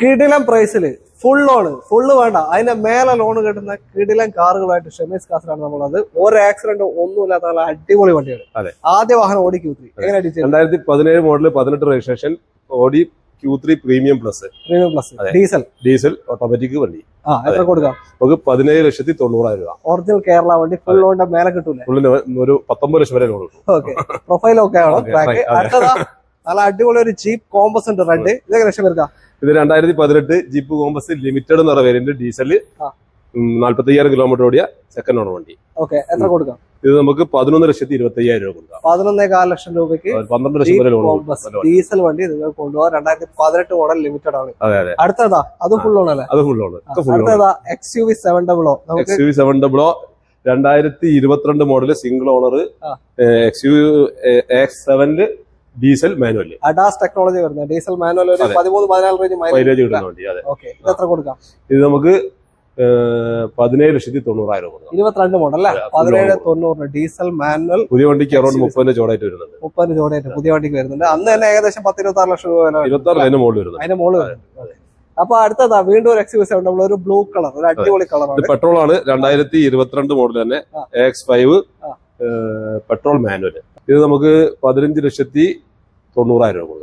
കിടിലം പ്രൈസിൽ full loan full വേണ്ട. അതിന്റെ മേലെ ലോൺ കിട്ടുന്ന കിടിലം കാറുകളായിട്ട് ഷെമീസ് കാസിലാണ് നമ്മളത്. ഒരു ആക്സിഡന്റ് ഒന്നും ഇല്ലാത്ത നല്ല അടിപൊളി വണ്ടിയാണ് അതെ. ആദ്യ വാഹനം ഓടി ക്യൂ ത്രീ രണ്ടായിരത്തി പതിനേഴ് മോഡൽ പതിനെട്ട് registration Audi Q three premium plus premium plus diesel diesel automatic വണ്ടി. ആ എത്ര കൊടുക്കാം? നമുക്ക് പതിനേഴ് ലക്ഷത്തി തൊണ്ണൂറായിരം രൂപ. ഒറിജിനൽ കേരള വണ്ടി ഫുൾ ലോണിന്റെ മേലെ കിട്ടൂലേ? ഒരു പത്തൊമ്പത് ലക്ഷം വരെ ലോൺ കിട്ടും. ഓക്കെ പ്രൊഫൈൽ ഒക്കെ ആണോ? അടുത്തതാ. നല്ല അടിപൊളി ഒരു ചീപ്പ് കോമ്പസ് ഉണ്ട് റെഡ് ഇതൊക്കെ ലക്ഷം വരുക ഇത് രണ്ടായിരത്തി പതിനെട്ട് ജീപ്പ് കോമ്പസ് ലിമിറ്റഡ് എന്ന് പറയുന്ന പേരുണ്ട് ഡീസൽ ആ. നാല്പത്തി അയ്യായിരം കിലോമീറ്റർ ഓടിയ സെക്കൻഡ് ഓണർ വണ്ടി. ഓക്കെ എത്ര കൊടുക്കാം? ഇത് നമുക്ക് പതിനൊന്ന് ലക്ഷത്തി ഇരുപത്തി അയ്യായിരം രൂപ കൊടുക്കാം. പതിനൊന്നേ കാല ലക്ഷം രൂപയ്ക്ക് പന്ത്രണ്ട് ലക്ഷം വരെ ലോൺ ഡീസൽ വണ്ടി. നിങ്ങൾ കൊണ്ടുപോകാൻ രണ്ടായിരത്തി പതിനെട്ട് മോഡൽ ലിമിറ്റഡ് ആണ് അടുത്തതാ അത് ഫുൾ ഓണല്ലേ അല്ലേ? അത് ഫുൾ ഒക്കെ അടുത്തതാ X U V seven double O X U V seven double O രണ്ടായിരത്തി ഇരുപത്തിരണ്ട് model single owner X U X സെവനിൽ ഡീസൽ മാനുവൽ അഡാസ് ടെക്നോളജി വരുന്നത്. ഡീസൽ മാനുവൽ ഒരു അതെ. പതിമൂന്ന് പതിനാല് റേഞ്ച് മൈലേജ് മൈലേജ് കിട്ടുന്ന വണ്ടി അതെ. ഇത് എത്ര കൊടുക്കാം? ഇത് നമുക്ക് പതിനേഴ് ലക്ഷത്തി തൊണ്ണൂറായിരം കൊടുക്കാം. ഇരുപത്തിരണ്ട് മോഡൽ അല്ലേ? പതിനേഴ്. തൊണ്ണൂറിന് ഡീസൽ മാനുവൽ പുതിയ വണ്ടിക്ക് അറൗണ്ട് മുപ്പതിന്റെ ചോടായിട്ട് വരുന്നുണ്ട്. മുപ്പതിന്റെ ചോടായിട്ട് പുതിയ വണ്ടിക്ക് വരുന്നുണ്ട്. അന്ന് തന്നെ ഏകദേശം പത്ത് ഇരുപത്തി ആറ് ലക്ഷം രൂപ. ഇരുപത്തി ആറ് മുകളിൽ വരുന്നുണ്ട്. അതിന്റെ മോൾ വരുന്നുണ്ട്. അപ്പൊ അടുത്തതാ വീണ്ടും ഒരു എക്സിബിഷൻ ഉണ്ട്. ഒരു ബ്ലൂ കളർ ഒരു അടിപൊളി കളർ പെട്രോൾ ആണ്. രണ്ടായിരത്തി ഇരുപത്തിരണ്ട് മോഡൽ തന്നെ. എക്സ് ഫൈവ് പെട്രോൾ മാനുവൽ ഇത് നമുക്ക് പതിനഞ്ച് ലക്ഷത്തി തൊണ്ണൂറായിരം രൂപ